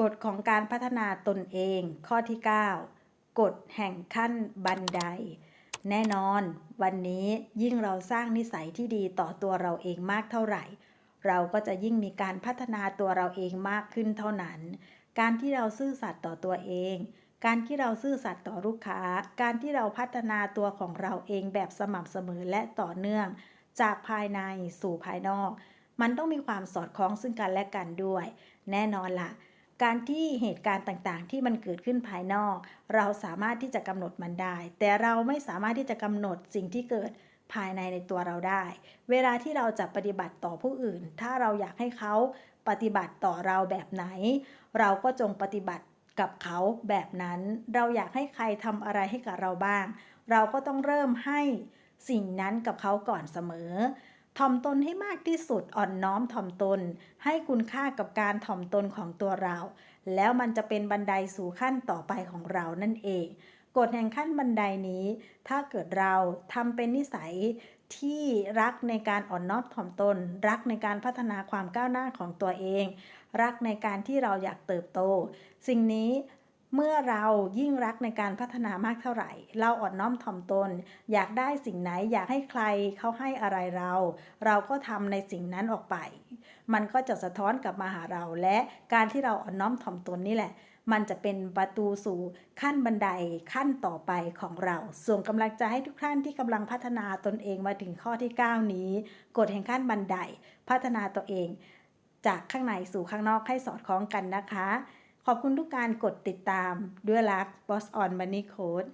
กฎของการพัฒนาตนเองข้อที่ 9 กฎแห่งขั้นบันได แน่นอนวันนี้ยิ่งเราสร้างนิสัยที่ดีต่อตัวเราเองมากเท่าไหร่ เราก็จะยิ่งมีการพัฒนาตัวเราเองมากขึ้นเท่านั้น การที่เราซื่อสัตย์ต่อตัวเอง การที่เราซื่อสัตย์ต่อลูกค้า การที่เราพัฒนาตัวของเราเองแบบสม่ำเสมอและต่อเนื่อง จากภายในสู่ภายนอก มันต้องมีความสอดคล้องซึ่งกันและกันด้วย แน่นอนละ การที่เหตุการณ์ต่างๆ ที่มันเกิดขึ้นภายนอก เราสามารถที่จะกำหนดมันได้ แต่เราไม่สามารถที่จะกำหนดสิ่งที่เกิดภายในในตัวเราได้ เวลาที่เราจะปฏิบัติต่อผู้อื่น ถ้าเราอยากให้เขาปฏิบัติต่อเราแบบไหน เราก็จงปฏิบัติกับเขาแบบนั้น เราอยากให้ใครทำอะไรให้กับเราบ้าง เราก็ต้องเริ่มให้สิ่งนั้นกับเขาก่อนเสมอ ถ่อมตนให้มากที่สุดอ่อนน้อมถ่อมตน ให้คุณค่ากับการถ่อมตนของตัวเรา แล้วมันจะเป็นบันไดสู่ขั้นต่อไปของเรานั่นเองกฎแห่งขั้นบันไดนี้ ถ้าเกิดเราทำเป็นนิสัยที่รักในการอ่อนน้อมถ่อมตน รักในการพัฒนาความก้าวหน้าของตัวเอง รักในการที่เราอยากเติบโต สิ่งนี้ เมื่อเรายิ่งรักในการพัฒนามากเท่าไหร่ เราอ่อนน้อมถ่อมตน อยากได้สิ่งไหนอยากให้ใครเขาให้อะไรเรา เราก็ทำในสิ่งนั้นออกไป มันก็จะสะท้อนกลับมาหาเราและการที่เราอ่อนน้อมถ่อมตนนี่แหละ มันจะเป็นประตูสู่ขั้นบันไดขั้นต่อไปของเรา ส่งกำลังใจให้ทุกท่านที่กำลังพัฒนาตนเองมาถึงข้อที่ 9 นี้กฎแห่งขั้นบันได พัฒนาตัวเอง จากข้างในสู่ข้างนอกให้สอดคล้องกันนะคะ ขอบคุณทุกการกดติดตามด้วยรัก Boss on Money Code